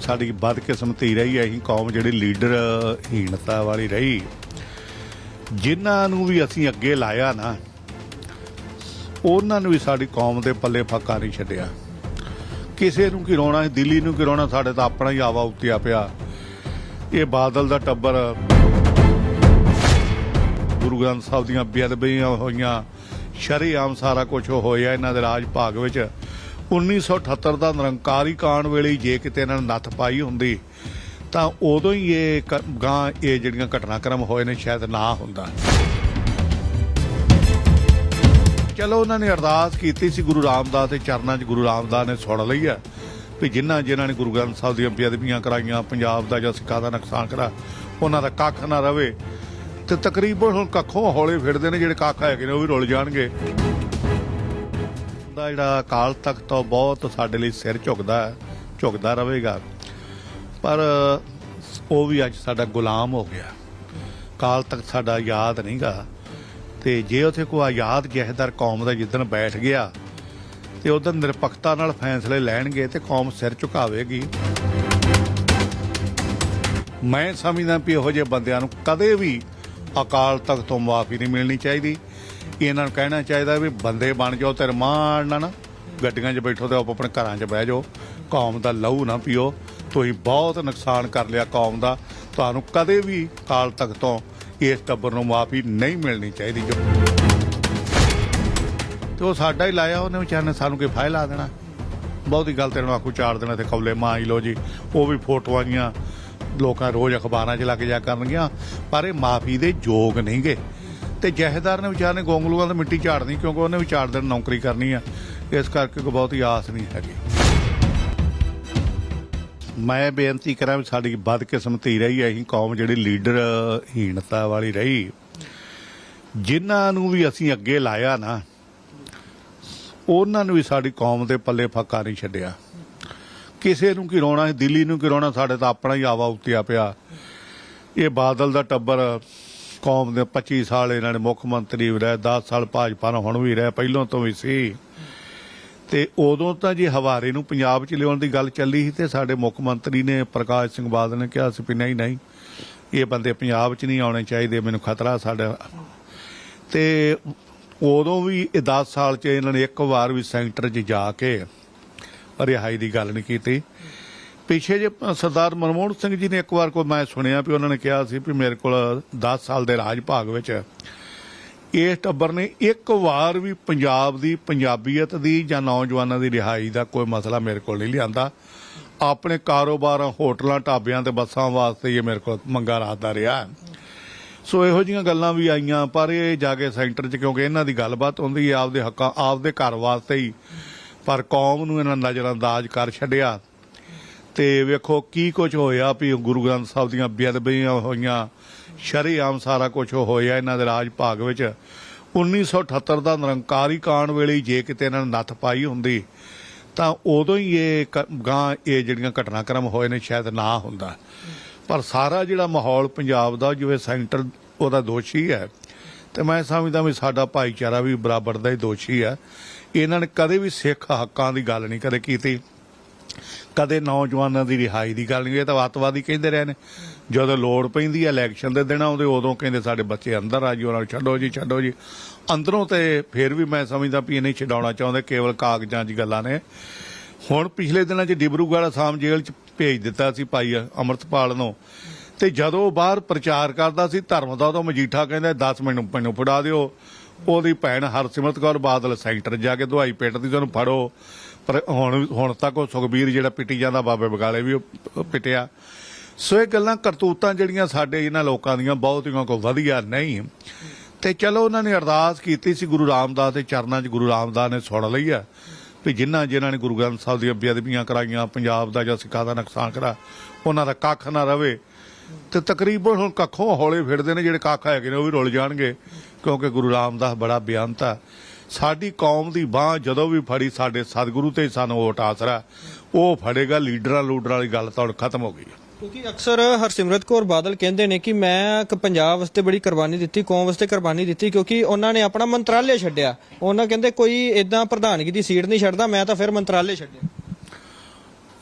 ਸਾਡੀ ਬਦਕਿਸਮਤੀ ਰਹੀ ਹੈ ਅਸੀਂ ਕੌਮ ਜਿਹੜੀ ਲੀਡਰ ਹੀਣਤਾ ਵਾਲੀ ਰਹੀ। ਜਿਨ੍ਹਾਂ ਨੂੰ ਵੀ ਅਸੀਂ ਅੱਗੇ ਲਾਇਆ ਨਾ, ਉਹਨਾਂ ਨੂੰ ਵੀ ਸਾਡੀ ਕੌਮ ਦੇ ਪੱਲੇ ਫੱਕਾ ਨਹੀਂ ਛੱਡਿਆ। ਕਿਸੇ ਨੂੰ ਕੀ ਰੋਣਾ, ਦਿੱਲੀ ਨੂੰ ਕੀ ਰੋਣਾ, ਸਾਡੇ ਤਾਂ ਆਪਣਾ ਹੀ ਆਵਾ ਉੱਤਿਆ ਪਿਆ। ਇਹ ਬਾਦਲ ਦਾ ਟੱਬਰ ਗੁਰੂ ਗ੍ਰੰਥ ਸਾਹਿਬ ਦੀਆਂ ਬੇਅਦਬੀਆਂ ਹੋਈਆਂ, ਸ਼ਰੇਆਮ ਸਾਰਾ ਕੁਝ ਹੋਇਆ ਇਹਨਾਂ ਦੇ ਰਾਜ ਭਾਗ ਵਿੱਚ। 1978 ਦਾ ਨਿਰੰਕਾਰੀ ਕਾਂਡ ਵੇਲੇ ਜੇ ਕਿਤੇ ਇਹਨਾਂ ਨੇ ਨੱਥ ਪਾਈ ਹੁੰਦੀ, ਤਾਂ ਉਦੋਂ ਹੀ ਇਹ ਕ- ਗਾਂ, ਇਹ ਜਿਹੜੀਆਂ ਘਟਨਾਕ੍ਰਮ ਹੋਏ ਨੇ, ਸ਼ਾਇਦ ਨਾ ਹੁੰਦਾ। ਚਲੋ ਉਹਨਾਂ ਨੇ ਅਰਦਾਸ ਕੀਤੀ ਸੀ ਗੁਰੂ ਰਾਮਦਾਸ ਦੇ ਚਰਨਾਂ 'ਚ, ਗੁਰੂ ਰਾਮਦਾਸ ਨੇ ਸੁਣ ਲਈ ਆ, ਵੀ ਜਿਨ੍ਹਾਂ ਜਿਨ੍ਹਾਂ ਨੇ ਗੁਰੂ ਗ੍ਰੰਥ ਸਾਹਿਬ ਦੀਆਂ ਬੇਅਦਬੀਆਂ ਕਰਾਈਆਂ, ਪੰਜਾਬ ਦਾ ਜਾਂ ਸਿੱਖਾਂ ਦਾ ਨੁਕਸਾਨ ਕਰਾ, ਉਹਨਾਂ ਦਾ ਕੱਖ ਨਾ ਰਵੇ। ਤੇ ਤਕਰੀਬਨ ਹੁਣ ਕੱਖੋਂ ਹੌਲੇ ਫਿਰਦੇ ਨੇ, ਜਿਹੜੇ ਕੱਖ ਹੈਗੇ ਨੇ, ਉਹ ਵੀ ਰੁਲ ਜਾਣਗੇ। ਦਾ ਜਿਹੜਾ ਅਕਾਲ ਤਖਤ ਤੋਂ ਬਹੁਤ ਸਾਡੇ ਲਈ ਸਿਰ ਝੁਕਦਾ ਝੁਕਦਾ ਰਹੇਗਾ। ਪਰ, ਉਹ ਵੀ ਅੱਜ ਸਾਡਾ ਗੁਲਾਮ ਹੋ ਗਿਆ। ਕਾਲ ਤਖਤ ਸਾਡਾ ਯਾਦ ਨਹੀਂਗਾ। ਤੇ ਜੇ ਉਥੇ ਕੋਈ ਆਜ਼ਾਦ ਜਹਦਰ ਕੌਮ ਦਾ ਜਿੱਦਣ ਬੈਠ ਗਿਆ, ਤੇ ਉਦੋਂ ਨਿਰਪੱਖਤਾ ਨਾਲ ਫੈਸਲੇ ਲੈਣਗੇ ਤੇ ਕੌਮ ਸਿਰ ਝੁਕਾਵੇਗੀ। ਮੈਂ ਸਮਝਦਾ ਵੀ ਇਹੋ ਜਿਹੇ ਬੰਦਿਆਂ ਨੂੰ ਕਦੇ ਵੀ ਅਕਾਲ ਤਖਤ ਤੋਂ ਮਾਫੀ ਨਹੀਂ ਮਿਲਣੀ ਚਾਹੀਦੀ। ਇਹਨਾਂ ਨੂੰ ਕਹਿਣਾ ਚਾਹੀਦਾ ਵੀ ਬੰਦੇ ਬਣ ਜਾਓ ਤੇ ਰਮਾਨ ਨਾਲ ਨਾ ਗੱਡੀਆਂ 'ਚ ਬੈਠੋ ਤੇ ਆਪ ਆਪਣੇ ਘਰਾਂ 'ਚ ਬਹਿ ਜਾਓ। ਕੌਮ ਦਾ ਲਹੂ ਨਾ ਪੀਓ। ਤੁਸੀਂ ਬਹੁਤ ਨੁਕਸਾਨ ਕਰ ਲਿਆ ਕੌਮ ਦਾ। ਤੁਹਾਨੂੰ ਕਦੇ ਵੀ ਕਾਲ ਤਖਤ ਤੋਂ ਇਸ ਟੱਬਰ ਨੂੰ ਮਾਫੀ ਨਹੀਂ ਮਿਲਣੀ ਚਾਹੀਦੀ ਜੋ ਤੇ ਉਹ ਸਾਡਾ ਹੀ ਲਾਇਆ, ਉਹਨੇ ਵਿਚਾਰੇ ਨੇ ਸਾਨੂੰ ਕੋਈ ਫਾਇਲ ਲਾ ਦੇਣਾ। ਬਹੁਤੀ ਗੱਲ ਨੂੰ ਆਖੂ ਚਾਰ ਦਿਨਾਂ ਤੇ ਕੌਲੇ, ਮਾਂ ਹੀ ਲੋ ਜੀ, ਉਹ ਵੀ ਫੋਟੋਆਂ ਜੀਆਂ ਲੋਕਾਂ ਰੋਜ਼ ਅਖਬਾਰਾਂ 'ਚ ਲੱਗ ਜਾ ਕਰਨਗੀਆਂ, ਪਰ ਇਹ ਮਾਫੀ ਦੇ ਯੋਗ ਨਹੀਂਗੇ। ਤੇ ਜਹੇਦਾਰ ਨੇ ਵਿਚਾਰ ਨੇ ਗੋਂਗਲੂਆਂ ਤੇ ਮਿੱਟੀ ਝਾੜਨੀ ਕਿਉਂਕਿ ਉਹਨੇ ਵੀ ਚਾਰ ਦਿਨ ਨੌਕਰੀ ਕਰਨੀ ਆ। ਇਸ ਕਰਕੇ ਕੋਈ ਬਹੁਤੀ ਆਸ ਨਹੀਂ ਹੈਗੀ। ਮੈਂ ਬੇਨਤੀ ਕਰਾਂ ਵੀ ਸਾਡੀ ਬਦਕਿਸਮਤੀ ਰਹੀ ਅਸੀਂ ਕੌਮ ਜਿਹੜੀ ਲੀਡਰ ਹੀਣਤਾ ਵਾਲੀ ਰਹੀ। ਜਿਨ੍ਹਾਂ ਨੂੰ ਵੀ ਅਸੀਂ ਅੱਗੇ ਲਾਇਆ ਨਾ, ਉਹਨਾਂ ਨੂੰ ਵੀ ਸਾਡੀ ਕੌਮ ਦੇ ਪੱਲੇ ਫੱਕਾ ਨਹੀਂ ਛੱਡਿਆ। ਕਿਸੇ ਨੂੰ ਕੀ ਰੋਣਾ, ਦਿੱਲੀ ਨੂੰ ਕੀ ਰੋਣਾ, ਸਾਡੇ ਤਾਂ ਆਪਣਾ ਹੀ ਆਵਾ ਉੱਤਿਆ ਪਿਆ। ਇਹ ਬਾਦਲ ਦਾ ਟੱਬਰ ਕੌਮ ਦੇ 25 ਸਾਲ ਇਹਨਾਂ ਨੇ ਮੁੱਖ ਮੰਤਰੀ ਵੀ ਰਹੇ 10 ਸਾਲ ਭਾਜਪਾ ਨਾਲ ਹੁਣ ਵੀ ਰਹੇ, ਪਹਿਲਾਂ ਤੋਂ ਵੀ ਸੀ। ਤੇ ਉਦੋਂ ਤਾਂ ਜੀ ਹਵਾਰੇ ਨੂੰ ਪੰਜਾਬ 'ਚ ਲਿਆਉਣ ਦੀ ਗੱਲ ਚੱਲੀ ਸੀ ਤੇ ਸਾਡੇ ਮੁੱਖ ਮੰਤਰੀ ਨੇ ਪ੍ਰਕਾਸ਼ ਸਿੰਘ ਬਾਦਲ ਨੇ ਕਿਹਾ ਸੀ ਵੀ ਨਹੀਂ ਨਹੀਂ, ਇਹ ਬੰਦੇ ਪੰਜਾਬ 'ਚ ਨਹੀਂ ਆਉਣੇ ਚਾਹੀਦੇ, ਮੈਨੂੰ ਖਤਰਾ ਸਾਡਾ। ਤੇ ਉਦੋਂ ਵੀ ਇਹ 10 ਸਾਲ 'ਚ ਇਹਨਾਂ ਨੇ ਇੱਕ ਵਾਰ ਵੀ ਸੈਂਟਰ 'ਚ ਜਾ ਕੇ ਰਿਹਾਈ ਦੀ ਗੱਲ ਨਹੀਂ ਕੀਤੀ। ਪਿੱਛੇ ਜੇ ਸਰਦਾਰ ਮਨਮੋਹਨ ਸਿੰਘ ਜੀ ਨੇ ਇੱਕ ਵਾਰ ਕੋਈ ਮੈਂ ਸੁਣਿਆ ਵੀ ਉਹਨਾਂ ਨੇ ਕਿਹਾ ਸੀ ਵੀ ਮੇਰੇ ਕੋਲ 10 ਸਾਲ ਦੇ ਰਾਜ ਭਾਗ ਵਿੱਚ ਇਸ ਟੱਬਰ ਨੇ ਇੱਕ ਵਾਰ ਵੀ ਪੰਜਾਬ ਦੀ ਪੰਜਾਬੀਅਤ ਦੀ ਜਾਂ ਨੌਜਵਾਨਾਂ ਦੀ ਰਿਹਾਈ ਦਾ ਕੋਈ ਮਸਲਾ ਮੇਰੇ ਕੋਲ ਨਹੀਂ ਲਿਆਂਦਾ। ਆਪਣੇ ਕਾਰੋਬਾਰਾਂ, ਹੋਟਲਾਂ, ਢਾਬਿਆਂ ਤੇ ਬੱਸਾਂ ਵਾਸਤੇ ਹੀ ਇਹ ਮੇਰੇ ਕੋਲ ਮੰਗਾ ਰੱਖਦਾ ਰਿਹਾ। ਸੋ ਇਹੋ ਜੀਆਂ ਗੱਲਾਂ ਵੀ ਆਈਆਂ, ਪਰ ਇਹ ਜਾ ਕੇ ਸੈਂਟਰ 'ਚ ਕਿਉਂਕਿ ਇਹਨਾਂ ਦੀ ਗੱਲਬਾਤ ਹੁੰਦੀ ਹੈ, ਆਪਦੇ ਹੱਕਾਂ, ਆਪਦੇ ਘਰ ਵਾਸਤੇ ਹੀ। ਪਰ ਕੌਮ ਨੂੰ ਇਹਨਾਂ ਨਜ਼ਰ ਅੰਦਾਜ਼ ਕਰ ਛੱਡਿਆ। ਤੇ ਵੇਖੋ ਕੀ ਕੁਝ ਹੋਇਆ ਵੀ ਗੁਰੂ ਗ੍ਰੰਥ ਸਾਹਿਬ ਦੀਆਂ ਬੇਅਦਬੀਆਂ ਹੋਈਆਂ, ਸ਼ਰੇਆਮ ਸਾਰਾ ਕੁਝ ਹੋਇਆ ਇਹਨਾਂ ਦੇ ਰਾਜ ਭਾਗ ਵਿੱਚ। 1978 ਦਾ ਨਿਰੰਕਾਰੀ ਕਾਂਡ ਵੇਲੇ ਜੇ ਕਿਤੇ ਇਹਨਾਂ ਨੇ ਨੱਥ ਪਾਈ ਹੁੰਦੀ, ਤਾਂ ਉਦੋਂ ਹੀ ਇਹ ਕ- ਗਾਂ ਇਹ ਜਿਹੜੀਆਂ ਘਟਨਾਕ੍ਰਮ ਹੋਏ ਨੇ ਸ਼ਾਇਦ ਨਾ ਹੁੰਦਾ। ਪਰ ਸਾਰਾ ਜਿਹੜਾ ਮਾਹੌਲ ਪੰਜਾਬ ਦਾ, ਜਿਵੇਂ ਸੈਂਟਰ ਉਹਦਾ ਦੋਸ਼ੀ ਹੈ, ਤੇ ਮੈਂ ਸਮਝਦਾ ਵੀ ਸਾਡਾ ਭਾਈਚਾਰਾ ਵੀ ਬਰਾਬਰ ਦਾ ਹੀ ਦੋਸ਼ੀ ਹੈ। ਇਹਨਾਂ ਨੇ ਕਦੇ ਵੀ ਸਿੱਖ ਹੱਕਾਂ ਦੀ ਗੱਲ ਨਹੀਂ ਕਦੇ ਕੀਤੀ। ਕਦੇ ਨੌਜਵਾਨਾਂ ਦੀ ਰਿਹਾਈ ਦੀ ਗੱਲ ਨਹੀਂ, ਇਹ ਤਾਂ ਅੱਤਵਾਦੀ ਕਹਿੰਦੇ ਰਹੇ ਨੇ। ਜਦੋਂ ਲੋੜ ਪੈਂਦੀ ਹੈ ਇਲੈਕਸ਼ਨ ਦੇ ਦਿਨ ਆਉਂਦੇ ਉਦੋਂ ਕਹਿੰਦੇ ਸਾਡੇ ਬੱਚੇ ਅੰਦਰ ਆ ਜੀ ਉਹਨਾਂ ਨੂੰ ਛੱਡੋ ਜੀ ਛੱਡੋ ਜੀ। ਅੰਦਰੋਂ ਤੇ ਫਿਰ ਵੀ ਮੈਂ ਸਮਝਦਾ ਵੀ ਇਹ ਨਹੀਂ ਛਡਾਉਣਾ ਚਾਹੁੰਦੇ, ਕੇਵਲ ਕਾਗਜ਼ਾਂ 'ਚ ਗੱਲਾਂ ਨੇ। ਹੁਣ ਪਿਛਲੇ ਦਿਨਾਂ 'ਚ ਡਿਬਰੂਗੜ੍ਹ ਅਸਾਮ ਜੇਲ੍ਹ 'ਚ ਭੇਜ ਦਿੱਤਾ ਸੀ ਭਾਈ ਅਮਰਤਪਾਲ ਨੂੰ। ਤੇ ਜਦੋਂ ਬਾਹਰ ਪ੍ਰਚਾਰ ਕਰਦਾ ਸੀ, ਧਰਮ ਦਾ ਉਦੋਂ ਮਜੀਠਾ ਕਹਿੰਦਾ 10 ਮਿੰਟ ਮੈਨੂੰ ਫੜਾ ਦਿਓ। ਉਹਦੀ ਭੈਣ ਹਰਸਿਮਰਤ ਕੌਰ ਬਾਦਲ ਸੈਂਟਰ ਜਾ ਕੇ ਦਵਾਈ ਪਿੱਟਦੀ ਤੁਹਾਨੂੰ ਫੜੋ। ਪਰ ਹੁਣ ਹੁਣ ਤੱਕ ਉਹ ਸੁਖਬੀਰ ਜਿਹੜਾ ਪਿੱਟੀ ਜਾਂਦਾ, ਬਾਬੇ ਬਗਾਲੇ ਵੀ ਉਹ ਪਿੱਟਿਆ। ਸੋ ਇਹ ਗੱਲਾਂ ਕਰਤੂਤਾਂ ਜਿਹੜੀਆਂ ਸਾਡੇ ਇਹਨਾਂ ਲੋਕਾਂ ਦੀਆਂ ਬਹੁਤੀਆਂ ਕੋ ਵਧੀਆ ਨਹੀਂ। ਤੇ ਚਲੋ ਉਹਨਾਂ ਨੇ ਅਰਦਾਸ ਕੀਤੀ ਸੀ, ਗੁਰੂ ਰਾਮਦਾਸ ਦੇ ਚਰਨਾਂ 'ਚ ਗੁਰੂ ਰਾਮਦਾਸ ਨੇ ਸੁਣ ਲਈ ਆ। ਵੀ ਜਿਨ੍ਹਾਂ ਜਿਨ੍ਹਾਂ ਨੇ ਗੁਰੂ ਗ੍ਰੰਥ ਸਾਹਿਬ ਦੀਆਂ ਬੇਅਦਬੀਆਂ ਕਰਾਈਆਂ, ਪੰਜਾਬ ਦਾ ਜਾਂ ਸਿੱਖਾਂ ਦਾ ਨੁਕਸਾਨ ਕਰਾ, ਉਹਨਾਂ ਦਾ ਕੱਖ ਨਾ ਰਵੇ। ਤੇ ਤਕਰੀਬਨ ਹੁਣ ਕੱਖੋਂ ਹੌਲੇ ਫਿਰਦੇ ਨੇ, ਜਿਹੜੇ ਕੱਖ ਹੈਗੇ ਨੇ ਉਹ ਵੀ ਰੁਲ ਜਾਣਗੇ, ਕਿਉਂਕਿ ਗੁਰੂ ਰਾਮਦਾਸ ਬੜਾ ਬਿਆਨਤ ਆ। ਸਾਡੀ ਕੌਮ ਦੀ ਬਾਹ ਜਦੋਂ ਵੀ ਫੜੀ ਸਾਡੇ ਸਤਿਗੁਰੂ ਤੇ ਸਾਨੂੰ ਓਟ ਆਸਰਾ ਉਹ ਫੜੇਗਾ ਲੀਡਰਾਂ ਲੂਡਰਾਂ ਵਾਲੀ ਗੱਲ ਤਾਂ ਹੁਣ ਖਤਮ ਹੋ ਗਈ ਕਿਉਂਕਿ ਅਕਸਰ ਹਰਸਿਮਰਤ ਕੌਰ ਬਾਦਲ ਕਹਿੰਦੇ ਨੇ ਕਿ ਮੈਂ ਇੱਕ ਪੰਜਾਬ ਵਾਸਤੇ ਬੜੀ ਕੁਰਬਾਨੀ ਦਿੱਤੀ ਕੌਮ ਵਾਸਤੇ ਕੁਰਬਾਨੀ ਦਿੱਤੀ ਕਿਉਂਕਿ ਉਹਨਾਂ ਨੇ ਆਪਣਾ ਮੰਤਰਾਲੇ ਛੱਡਿਆ। ਉਹਨਾਂ ਕਹਿੰਦੇ ਕੋਈ ਇਦਾਂ ਪ੍ਰਧਾਨਗੀ ਦੀ ਸੀਟ ਨਹੀਂ ਛੱਡਦਾ ਮੈਂ ਤਾਂ ਫਿਰ ਮੰਤਰਾਲੇ ਛੱਡਿਆ।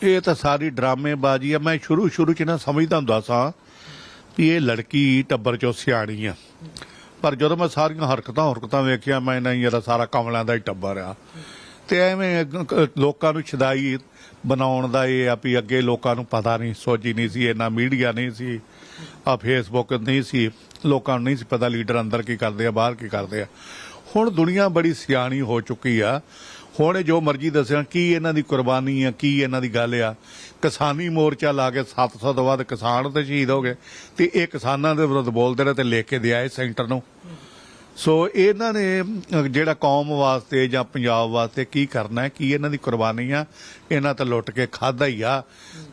ਇਹ ਤਾਂ ਸਾਰੀ ਡਰਾਮੇਬਾਜ਼ੀ ਆ। ਮੈਂ ਸ਼ੁਰੂ ਸ਼ੁਰੂ ਚ ਨਾ ਸਮਝਦਾ ਹੁੰਦਾ ਸਾਂ ਵੀ ਇਹ ਲੜਕੀ ਟੱਬਰ ਚੋਂ ਸਿਆਣੀ ਆ। ਪਰ ਜਦੋਂ ਮੈਂ ਸਾਰੀਆਂ ਹਰਕਤਾਂ ਹਰਕਤਾਂ ਵੇਖੀਆਂ, ਮੈਂ ਨਹੀਂ ਇਹਦਾ ਸਾਰਾ ਕਮਲਿਆਂ ਦਾ ਹੀ ਟੱਬਰ ਆ ਤੇ ਐਵੇਂ ਲੋਕਾਂ ਨੂੰ ਛਦਾਈ ਬਣਾਉਣ ਦਾ ਇਹ ਆ ਵੀ ਅੱਗੇ ਲੋਕਾਂ ਨੂੰ ਪਤਾ ਨਹੀਂ ਸੋਚੀ ਨਹੀਂ ਸੀ, ਇੰਨਾ ਮੀਡੀਆ ਨਹੀਂ ਸੀ, ਆ ਫੇਸਬੁੱਕ ਨਹੀਂ ਸੀ, ਲੋਕਾਂ ਨੂੰ ਨਹੀਂ ਸੀ ਪਤਾ ਲੀਡਰ ਅੰਦਰ ਕੀ ਕਰਦੇ ਆ, ਬਾਹਰ ਕੀ ਕਰਦੇ ਆ। ਹੁਣ ਦੁਨੀਆ ਬੜੀ ਸਿਆਣੀ ਹੋ ਚੁੱਕੀ ਆ। ਹੁਣ ਇਹ ਜੋ ਮਰਜ਼ੀ ਦੱਸਿਆ, ਕੀ ਇਹਨਾਂ ਦੀ ਕੁਰਬਾਨੀ ਆ, ਕੀ ਇਹਨਾਂ ਦੀ ਗੱਲ ਆ ਕਿਸਾਨੀ ਮੋਰਚਾ ਲਾ ਕੇ 700 ਤੋਂ ਵੱਧ ਕਿਸਾਨ ਤੇ ਸ਼ਹੀਦ ਹੋ ਗਏ ਤੇ ਇਹ ਕਿਸਾਨਾਂ ਦੇ ਵਿਰੁੱਧ ਬੋਲਦੇ ਰਹੇ ਤੇ ਲਿਖ ਕੇ ਦਿਆ ਇਹ ਸੈਂਟਰ ਨੂੰ। ਸੋ ਇਹਨਾਂ ਨੇ ਜਿਹੜਾ ਕੌਮ ਵਾਸਤੇ ਜਾਂ ਪੰਜਾਬ ਵਾਸਤੇ ਕੀ ਕਰਨਾ ਹੈ ਕੀ ਇਹਨਾਂ ਦੀ ਕੁਰਬਾਨੀ ਆ, ਇਹਨਾਂ ਤਾਂ ਲੁੱਟ ਕੇ ਖਾਦਾ ਹੀ ਆ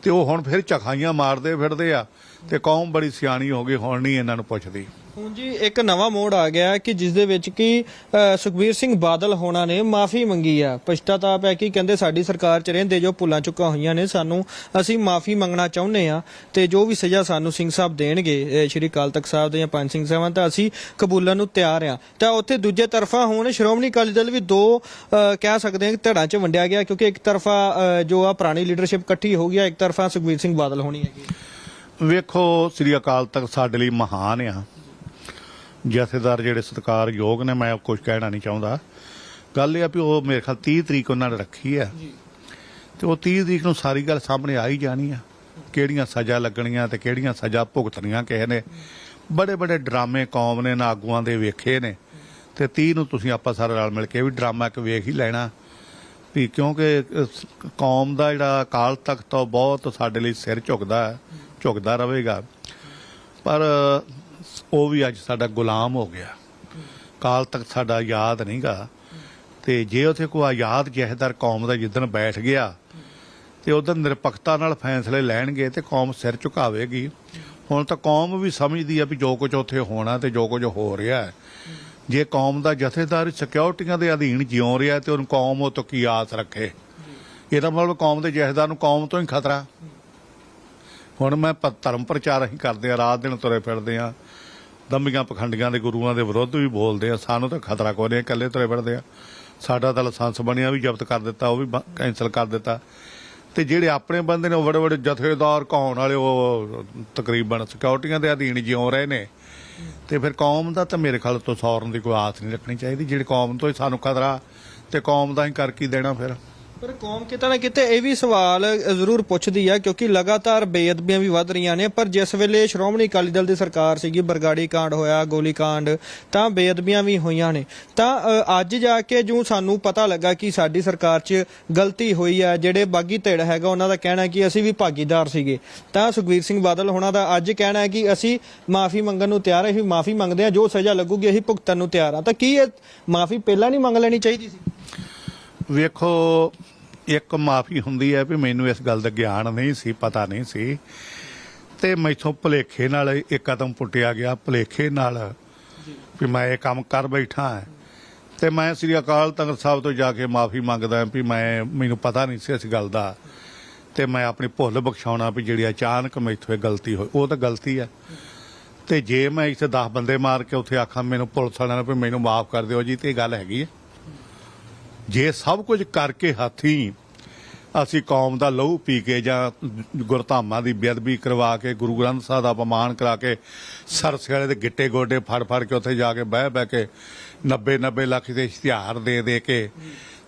ਤੇ ਉਹ ਹੁਣ ਫਿਰ ਚਖਾਈਆਂ ਮਾਰਦੇ ਫਿਰਦੇ ਆ। ਤੇ ਕੌਮ ਬੜੀ ਸਿਆਣੀ ਹੋ ਗਈ ਹੁਣ ਨਹੀਂ ਇਹਨਾਂ ਨੂੰ ਪੁੱਛਦੀ। ਹੁਣ ਜੀ ਇੱਕ ਨਵਾਂ ਮੋੜ ਆ ਗਿਆ ਕਿ ਜਿਸ ਦੇ ਵਿੱਚ ਕਿ ਅ, ਸੁਖਬੀਰ ਸਿੰਘ ਬਾਦਲ ਹੋਣਾ ਨੇ ਮਾਫੀ ਮੰਗੀ ਆ। ਪਛਤਾਤਾਪ ਹੈ ਕਿ ਕਹਿੰਦੇ ਸਾਡੀ ਸਰਕਾਰ ਚ ਰਹਿੰਦੇ ਜੋ ਭੁੱਲਾਂ ਚੁੱਕਾ ਹੋਈਆਂ ਨੇ ਸਾਨੂੰ ਅਸੀਂ ਮਾਫੀ ਮੰਗਣਾ ਚਾਹੁੰਦੇ ਆ ਤੇ ਜੋ ਵੀ ਸਜ਼ਾ ਸਾਨੂੰ ਸਿੰਘ ਸਾਹਿਬ ਦੇਣਗੇ ਅ, ਸ਼੍ਰੀ ਅਕਾਲ ਤਖਤ ਸਾਹਿਬ ਦੇ ਜਾਂ ਪੰਜ ਸਿੰਘ ਸਾਹਿਬਾਂ ਤਾਂ ਅਸੀਂ ਕਬੂਲਣ ਨੂੰ ਤਿਆਰ ਆ ਤਾਂ ਉੱਥੇ ਦੂਜੇ ਤਰਫਾ ਹੁਣ ਸ਼੍ਰੋਮਣੀ ਅਕਾਲੀ ਦਲ ਵੀ ਦੋ ਅ, ਕਹਿ ਸਕਦੇ ਹਾਂ ਕਿ ਧੜਾਂ ਚ ਵੰਡਿਆ ਗਿਆ ਕਿਉਂਕਿ ਇੱਕ ਤਰਫਾ ਅ, ਜੋ ਆ ਪੁਰਾਣੀ ਲੀਡਰਸ਼ਿਪ ਇਕੱਠੀ ਹੋ ਗਈ ਆ ਇੱਕ ਤਰਫਾ ਸੁਖਬੀਰ ਸਿੰਘ ਬਾਦਲ ਹੋਣੀ ਹੈਗੀ। ਵੇਖੋ ਸ੍ਰੀ ਅਕਾਲ ਤਖਤ ਸਾਡੇ ਲਈ ਮਹਾਨ ਆ। ਜਥੇਦਾਰ ਜਿਹੜੇ ਸਤਿਕਾਰਯੋਗ ਨੇ ਮੈਂ ਕੁਝ ਕਹਿਣਾ ਨਹੀਂ ਚਾਹੁੰਦਾ। ਗੱਲ ਇਹ ਆ ਵੀ ਉਹ ਮੇਰੇ ਖਿਆਲ 30 ਤਰੀਕ ਉਹਨਾਂ ਨੇ ਰੱਖੀ ਆ। ਤੇ ਉਹ 30 ਤਰੀਕ ਨੂੰ ਸਾਰੀ ਗੱਲ ਸਾਹਮਣੇ ਆ ਹੀ ਜਾਣੀ ਆ। ਕਿਹੜੀਆਂ ਸਜ਼ਾ ਲੱਗਣੀਆਂ ਤੇ ਕਿਹੜੀਆਂ ਸਜ਼ਾ ਭੁਗਤਣੀਆਂ ਕਿਸੇ ਨੇ। ਬੜੇ ਬੜੇ ਡਰਾਮੇ ਕੌਮ ਨੇ ਨਾ ਆਗੂਆਂ ਦੇ ਵੇਖੇ ਨੇ। ਤੇ 30 ਨੂੰ ਤੁਸੀਂ ਆਪਾਂ ਸਾਰੇ ਰਲ ਮਿਲ ਕੇ ਵੀ ਡਰਾਮਾ ਇੱਕ ਵੇਖ ਹੀ ਲੈਣਾ। ਵੀ ਕਿਉਂਕਿ ਕੌਮ ਦਾ ਜਿਹੜਾ ਅਕਾਲ ਤਖਤ ਤੋਂ ਬਹੁਤ ਸਾਡੇ ਲਈ ਸਿਰ ਝੁਕਦਾ। ਹੈ, ਝੁਕਦਾ ਰਹੇਗਾ। ਪਰ ਉਹ ਵੀ ਅੱਜ ਸਾਡਾ ਗੁਲਾਮ ਹੋ ਗਿਆ। ਕਾਲ ਤੱਕ ਸਾਡਾ ਯਾਦ ਨਹੀਂਗਾ। ਤੇ ਜੇ ਉਥੇ ਕੋਈ ਆਜ਼ਾਦ ਜਹਿਦਾਰ ਕੌਮ ਦਾ ਜਿੱਦਣ ਬੈਠ ਗਿਆ, ਤੇ ਉਦੋਂ ਨਿਰਪੱਖਤਾ ਨਾਲ ਫੈਸਲੇ ਲੈਣਗੇ ਤੇ ਕੌਮ ਸਿਰ ਝੁਕਾਵੇਗੀ। ਹੁਣ ਤਾਂ ਕੌਮ ਵੀ ਸਮਝਦੀ ਆ ਵੀ ਜੋ ਕੁਝ ਉੱਥੇ ਹੋਣਾ ਤੇ ਜੋ ਕੁਝ ਹੋ ਰਿਹਾ ਹੈ। ਜੇ ਕੌਮ ਦਾ ਜਥੇਦਾਰ ਸਿਕਿਉਰਿਟੀਆਂ ਦੇ ਅਧੀਨ ਜਿਉ ਰਿਹਾ ਤੇ ਉਹਨੂੰ ਕੌਮ ਉਹ ਤੋਂ ਕੀ ਆਸ ਰੱਖੇ? ਇਹਦਾ ਮਤਲਬ ਕੌਮ ਦੇ ਜਥੇਦਾਰ ਨੂੰ ਕੌਮ ਤੋਂ ਹੀ ਖਤਰਾ। ਹੁਣ ਮੈਂ ਪ- ਧਰਮ ਪ੍ਰਚਾਰ ਅਸੀਂ ਕਰਦੇ ਆ ਰਾਤ ਦਿਨ ਤੁਰੇ ਫਿਰਦੇ ਆ ਦੰਬੀਆਂ ਪਖੰਡੀਆਂ ਦੇ ਗੁਰੂਆਂ ਦੇ ਵਿਰੁੱਧ ਵੀ ਬੋਲਦੇ ਆ ਸਾਨੂੰ ਤਾਂ ਖਤਰਾ ਕੋਈ ਨਹੀਂ, ਇਕੱਲੇ ਤੁਰੇ ਫਿਰਦੇ ਆ ਸਾਡਾ ਤਾਂ ਲਾਇਸੈਂਸ ਬਣਿਆ ਵੀ, ਜ਼ਬਤ ਕਰ ਦਿੱਤਾ, ਉਹ ਵੀ ਬ- ਕੈਂਸਲ ਕਰ ਦਿੱਤਾ। ਤੇ ਜਿਹੜੇ ਆਪਣੇ ਬੰਦੇ ਨੇ, ਉਹ ਬੜੇ ਬੜੇ ਜਥੇਦਾਰ ਕਹਾਉਣ ਵਾਲੇ, ਉਹ ਤਕਰੀਬਨ ਸਿਕਿਉਰਿਟੀਆਂ ਦੇ ਅਧੀਨ ਜਿਉਂ ਰਹੇ ਨੇ। ਤੇ ਫਿਰ ਕੌਮ ਦਾ ਤਾਂ ਮੇਰੇ ਖਿਆਲ ਤੋਂ ਸੌਰਨ ਦੀ ਕੋਈ ਆਸ ਨਹੀਂ ਰੱਖਣੀ ਚਾਹੀਦੀ। ਜਿਹੜੀ ਕੌਮ ਤੋਂ ਹੀ ਸਾਨੂੰ ਖਤਰਾ, ਤੇ ਕੌਮ ਦਾ ਹੀ ਕਰ ਕੀ ਦੇਣਾ ਫਿਰ? ਪਰ ਕੌਮ ਕਿਤੇ ਨਾ ਕਿਤੇ ਇਹ ਵੀ ਸਵਾਲ ਜ਼ਰੂਰ ਪੁੱਛਦੀ ਆ, ਕਿਉਂਕਿ ਲਗਾਤਾਰ ਬੇਅਦਬੀਆਂ ਵੀ ਵੱਧ ਰਹੀਆਂ ਨੇ, ਪਰ ਜਿਸ ਵੇਲੇ ਸ਼੍ਰੋਮਣੀ ਅਕਾਲੀ ਦਲ ਦੀ ਸਰਕਾਰ ਸੀਗੀ, ਬਰਗਾੜੀ ਕਾਂਡ ਹੋਇਆ, ਗੋਲੀ ਕਾਂਡ, ਤਾਂ ਬੇਅਦਬੀਆਂ ਵੀ ਹੋਈਆਂ ਨੇ। ਤਾਂ ਅੱਜ ਜਾ ਕੇ ਜੋ ਸਾਨੂੰ ਪਤਾ ਲੱਗਾ ਕਿ ਸਾਡੀ ਸਰਕਾਰ 'ਚ ਗਲਤੀ ਹੋਈ ਆ, ਜਿਹੜੇ ਬਾਗੀ ਧਿੜ ਹੈਗਾ, ਉਹਨਾਂ ਦਾ ਕਹਿਣਾ ਕਿ ਅਸੀਂ ਵੀ ਭਾਗੀਦਾਰ ਸੀਗੇ। ਤਾਂ ਸੁਖਵੀਰ ਸਿੰਘ ਬਾਦਲ ਹੋਣਾ ਦਾ ਅੱਜ ਕਹਿਣਾ ਹੈ ਕਿ ਅਸੀਂ ਮਾਫੀ ਮੰਗਣ ਨੂੰ ਤਿਆਰ ਹਾਂ ਅਸੀਂ ਮਾਫੀ ਮੰਗਦੇ ਹਾਂ ਜੋ ਸਜ਼ਾ ਲੱਗੂਗੀ ਅਸੀਂ ਭੁਗਤਣ ਨੂੰ ਤਿਆਰ ਹਾਂ ਤਾਂ ਕੀ ਇਹ ਮਾਫੀ ਪਹਿਲਾਂ ਨਹੀਂ ਮੰਗ ਲੈਣੀ ਚਾਹੀਦੀ ਸੀ? ਵੇਖੋ ਇੱਕ ਮਾਫੀ ਹੁੰਦੀ ਹੈ ਵੀ ਮੈਨੂੰ ਇਸ ਗੱਲ ਦਾ ਗਿਆਨ ਨਹੀਂ ਸੀ ਪਤਾ ਨਹੀਂ ਸੀ। ਤੇ ਮੈਥੋਂ ਭੁਲੇਖੇ ਨਾਲ ਇੱਕ ਕਦਮ ਪੁੱਟਿਆ ਗਿਆ ਭੁਲੇਖੇ ਨਾਲ ਵੀ ਮੈਂ ਇਹ ਕੰਮ ਕਰ ਬੈਠਾ ਹਾਂ। ਤੇ ਮੈਂ ਸ੍ਰੀ ਅਕਾਲ ਤਖਤ ਸਾਹਿਬ ਤੋਂ ਜਾ ਕੇ ਮਾਫੀ ਮੰਗਦਾ ਵੀ ਮੈਂ ਮੈਨੂੰ ਪਤਾ ਨਹੀਂ ਸੀ ਇਸ ਗੱਲ ਦਾ। ਤੇ ਮੈਂ ਆਪਣੀ ਭੁੱਲ ਬਖਸ਼ਾਉਣਾ ਵੀ ਜਿਹੜੀ ਅਚਾਨਕ ਮੈਥੋਂ ਇਹ ਗਲਤੀ ਹੋਈ ਉਹ ਤਾਂ ਗਲਤੀ ਹੈ। ਤੇ ਜੇ ਮੈਂ ਇੱਥੇ 10 ਬੰਦੇ ਮਾਰ ਕੇ ਉੱਥੇ ਆਖਾਂ ਮੈਨੂੰ ਪੁਲਿਸ ਵਾਲਿਆਂ ਨੂੰ ਵੀ ਮੈਨੂੰ ਮਾਫ ਕਰ ਦਿਓ ਜੀ ਤੇ ਇਹ ਗੱਲ ਹੈਗੀ ਹੈ। ਜੇ ਸਭ ਕੁਝ ਕਰਕੇ ਹਾਥੀ ਅਸੀਂ ਕੌਮ ਦਾ ਲਹੂ ਪੀ ਕੇ ਜਾਂ ਗੁਰਧਾਮਾਂ ਦੀ ਬੇਅਦਬੀ ਕਰਵਾ ਕੇ, ਗੁਰੂ ਗ੍ਰੰਥ ਸਾਹਿਬ ਦਾ ਅਪਮਾਨ ਕਰਾ ਕੇ, ਸਰਸੇ ਵਾਲੇ ਦੇ ਗਿੱਟੇ ਗੋਡੇ ਫੜ ਫੜ ਕੇ ਉੱਥੇ ਜਾ ਕੇ ਬਹਿ ਬਹਿ ਕੇ 90 90 ਲੱਖ ਦੇ ਇਸ਼ਤਿਹਾਰ ਦੇ ਦੇ ਕੇ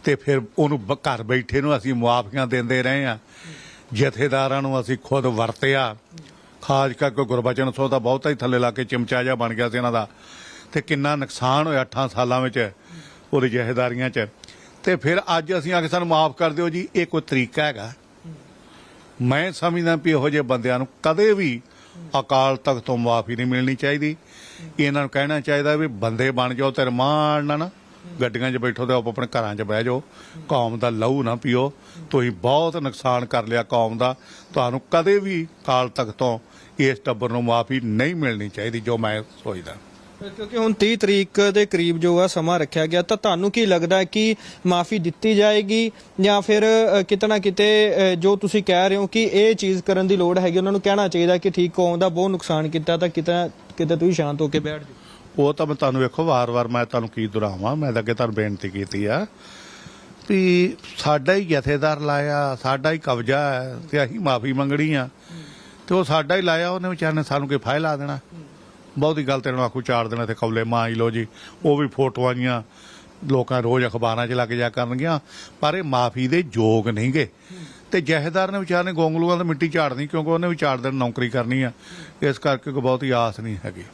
ਤੇ ਫਿਰ ਉਹਨੂੰ ਬ- ਘਰ ਬੈਠੇ ਨੂੰ ਅਸੀਂ ਮੁਆਫੀਆਂ ਦਿੰਦੇ ਰਹੇ ਆ ਜਥੇਦਾਰਾਂ ਨੂੰ ਅਸੀਂ ਖੁਦ ਵਰਤਿਆ। ਖਾਸ ਕਰਕੇ ਗੁਰਬਚਨ ਸੋ ਤਾਂ ਬਹੁਤਾ ਹੀ ਥੱਲੇ ਲਾ ਕੇ ਚਮਚਾ ਜਿਹਾ ਬਣ ਗਿਆ ਸੀ ਇਹਨਾਂ ਦਾ। ਤੇ ਕਿੰਨਾ ਨੁਕਸਾਨ ਹੋਇਆ 8 ਸਾਲਾਂ ਵਿੱਚ ਉਹਦੀ ਜਹੇਦਾਰੀਆਂ 'ਚ। ਤੇ ਫਿਰ ਅੱਜ ਅਸੀਂ ਆ ਕੇ ਸਾਨੂੰ ਮਾਫ ਕਰ ਦਿਓ ਜੀ, ਇਹ ਕੋਈ ਤਰੀਕਾ ਹੈਗਾ। ਮੈਂ ਸਮਝਦਾ ਵੀ ਇਹੋ ਜਿਹੇ ਬੰਦਿਆਂ ਨੂੰ ਕਦੇ ਵੀ ਅਕਾਲ ਤਖਤ ਤੋਂ ਮਾਫੀ ਨਹੀਂ ਮਿਲਣੀ ਚਾਹੀਦੀ। ਇਹਨਾਂ ਨੂੰ ਕਹਿਣਾ ਚਾਹੀਦਾ ਵੀ ਬੰਦੇ ਬਣ ਜਾਓ ਤੇ ਰਮਾਨ ਨਾਲ ਨਾ, ਗੱਡੀਆਂ 'ਚ ਬੈਠੋ ਤੇ ਆਪ ਆਪਣੇ ਘਰਾਂ 'ਚ ਬਹਿ ਜਾਓ। ਕੌਮ ਦਾ ਲਹੂ ਨਾ ਪੀਓ। ਤੁਸੀਂ ਬਹੁਤ ਨੁਕਸਾਨ ਕਰ ਲਿਆ ਕੌਮ ਦਾ। ਤੁਹਾਨੂੰ ਕਦੇ ਵੀ ਅਕਾਲ ਤਖਤ ਤੋਂ ਇਸ ਟੱਬਰ ਨੂੰ ਮਾਫੀ ਨਹੀਂ ਮਿਲਣੀ ਚਾਹੀਦੀ ਜੋ ਮੈਂ ਸੋਚਦਾ। ਕਿਉਂਕਿ ਹੁਣ 30 ਤਰੀਕ ਦੇ ਕਰੀਬ ਜੋ ਆ ਸਮਾਂ ਰੱਖਿਆ ਗਿਆ, ਤਾਂ ਤੁਹਾਨੂੰ ਕੀ ਲੱਗਦਾ ਹੈ ਕਿ ਮਾਫੀ ਦਿੱਤੀ ਜਾਏਗੀ ਜਾਂ ਫਿਰ ਕਿਤੇ ਨਾ ਕਿਤੇ ਜੋ ਤੁਸੀਂ ਕਹਿ ਰਹੇ ਹੋ ਕਿ ਇਹ ਚੀਜ਼ ਕਰਨ ਦੀ ਲੋੜ ਹੈਗੀ, ਉਹਨਾਂ ਨੂੰ ਕਹਿਣਾ ਚਾਹੀਦਾ ਕਿ ਠੀਕ ਕੌਮ ਦਾ ਬਹੁਤ ਨੁਕਸਾਨ ਕੀਤਾ ਤਾਂ ਕਿਤੇ ਕਿਤੇ ਤੁਸੀਂ ਸ਼ਾਂਤ ਹੋ ਕੇ ਬੈਠ ਜਾਓ। ਉਹ ਤਾਂ ਮੈਂ ਤੁਹਾਨੂੰ ਵੇਖੋ, ਵਾਰ-ਵਾਰ ਮੈਂ ਤੁਹਾਨੂੰ ਕੀ ਦੁਹਰਾਵਾਂ, ਮੈਂ ਤਾਂ ਅੱਗੇ ਤੁਹਾਨੂੰ ਬੇਨਤੀ ਕੀਤੀ ਆ ਵੀ ਸਾਡਾ ਹੀ ਜਥੇਦਾਰ ਲਾਇਆ, ਸਾਡਾ ਹੀ ਕਬਜ਼ਾ ਹੈ ਤੇ ਅਸੀਂ ਮਾਫੀ ਮੰਗਣੀ ਆ। ਤੇ ਉਹ ਸਾਡਾ ਹੀ ਲਾਇਆ, ਉਹਨੇ ਵਿਚਾਰ ਨੇ ਸਾਨੂੰ ਕੋਈ ਫਾਇਲ ਲਾ ਦੇਣਾ। ਬਹੁਤੀ ਗੱਲ ਤੇ ਨੂੰ ਆਖੂ, ਚਾਰ ਦਿਨਾਂ ਤੇ ਕੌਲੇ, ਮਾਂ ਹੀ ਲੋ ਜੀ, ਉਹ ਵੀ ਫੋਟੋਆਂ ਜੀਆਂ ਲੋਕਾਂ ਰੋਜ਼ ਅਖਬਾਰਾਂ 'ਚ ਲੱਗ ਜਾ ਕਰਨਗੀਆਂ, ਪਰ ਇਹ ਮਾਫੀ ਦੇ ਯੋਗ ਨਹੀਂਗੇ। ਤੇ ਜਹੇਦਾਰ ਨੇ ਵਿਚਾਰ ਨੇ ਗੋਂਗਲੂਆਂ ਤੋਂ ਮਿੱਟੀ ਝਾੜਨੀ, ਕਿਉਂਕਿ ਉਹਨੇ ਵੀ ਚਾਰ ਦਿਨ ਨੌਕਰੀ ਕਰਨੀ ਆ, ਇਸ ਕਰਕੇ ਕੋਈ ਬਹੁਤੀ ਆਸ ਨਹੀਂ ਹੈਗੀ।